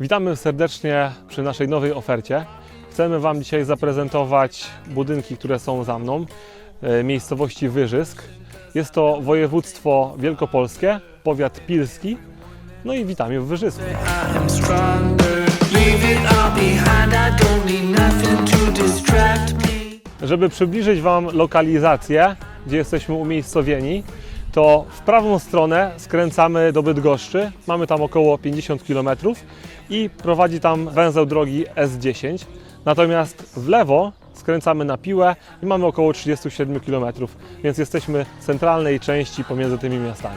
Witamy serdecznie przy naszej nowej ofercie. Chcemy Wam dzisiaj zaprezentować budynki, które są za mną, e, miejscowości Wyżysk. Jest to województwo wielkopolskie, powiat pilski. No i witamy w Wyżysku. Żeby przybliżyć Wam lokalizację, gdzie jesteśmy umiejscowieni, to w prawą stronę skręcamy do Bydgoszczy. Mamy tam około 50 km i prowadzi tam węzeł drogi S10. Natomiast w lewo skręcamy na Piłę i mamy około 37 km, więc jesteśmy w centralnej części pomiędzy tymi miastami.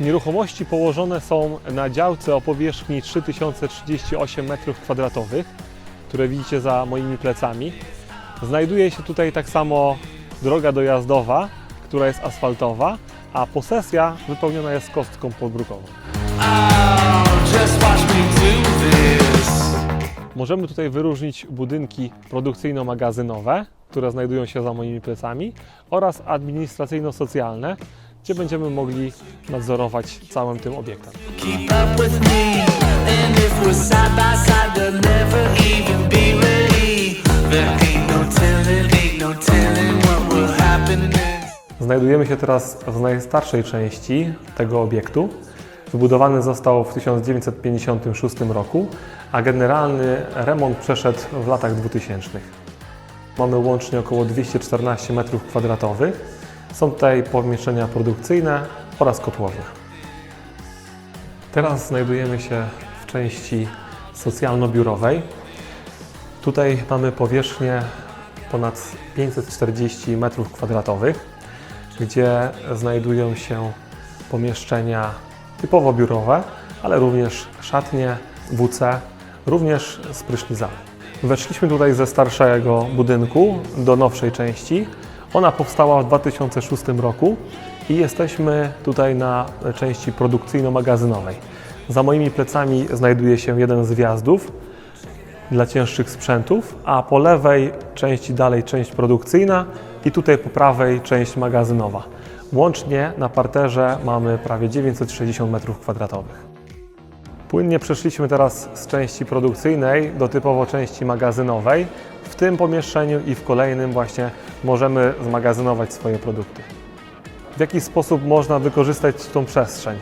Nieruchomości położone są na działce o powierzchni 3038 m2, które widzicie za moimi plecami. Znajduje się tutaj tak samo droga dojazdowa, która jest asfaltowa, a posesja wypełniona jest kostką podbrukową. Możemy tutaj wyróżnić budynki produkcyjno-magazynowe, które znajdują się za moimi plecami, oraz administracyjno-socjalne, gdzie będziemy mogli nadzorować całym tym obiektem. Keep up with me. And if we're side by side. Znajdujemy się teraz w najstarszej części tego obiektu. Wybudowany został w 1956 roku, a generalny remont przeszedł w latach 2000. Mamy łącznie około 214 m2. Są tutaj pomieszczenia produkcyjne oraz kotłownia. Teraz znajdujemy się w części socjalno-biurowej. Tutaj mamy powierzchnię ponad 540 m2 gdzie znajdują się pomieszczenia typowo biurowe, ale również szatnie, WC, również z prysznicami. Weszliśmy tutaj ze starszego budynku do nowszej części. Ona powstała w 2006 roku i jesteśmy tutaj na części produkcyjno-magazynowej. Za moimi plecami znajduje się jeden z wjazdów, dla cięższych sprzętów, a po lewej części dalej część produkcyjna i tutaj po prawej część magazynowa. Łącznie na parterze mamy prawie 960 m2. Płynnie przeszliśmy teraz z części produkcyjnej do typowo części magazynowej. W tym pomieszczeniu i w kolejnym właśnie możemy zmagazynować swoje produkty. W jaki sposób można wykorzystać tą przestrzeń?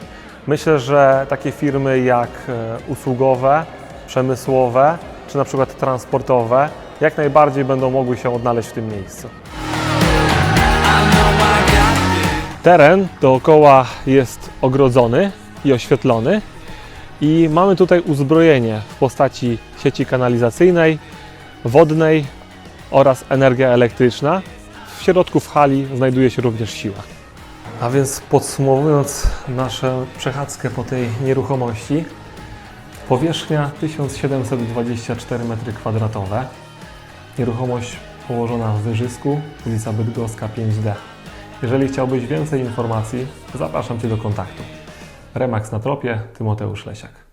Myślę, że takie firmy jak e, usługowe, przemysłowe czy na przykład transportowe jak najbardziej będą mogły się odnaleźć w tym miejscu. Teren dookoła jest ogrodzony i oświetlony i mamy tutaj uzbrojenie w postaci sieci kanalizacyjnej, wodnej oraz energia elektryczna. W środku w hali znajduje się również siła. A więc podsumowując naszą przechadzkę po tej nieruchomości, powierzchnia 1724 m2, nieruchomość położona w Wyżysku, ulica Bydgoska 5D. Jeżeli chciałbyś więcej informacji, zapraszam Cię do kontaktu. Remax na tropie, Tymoteusz Lesiak.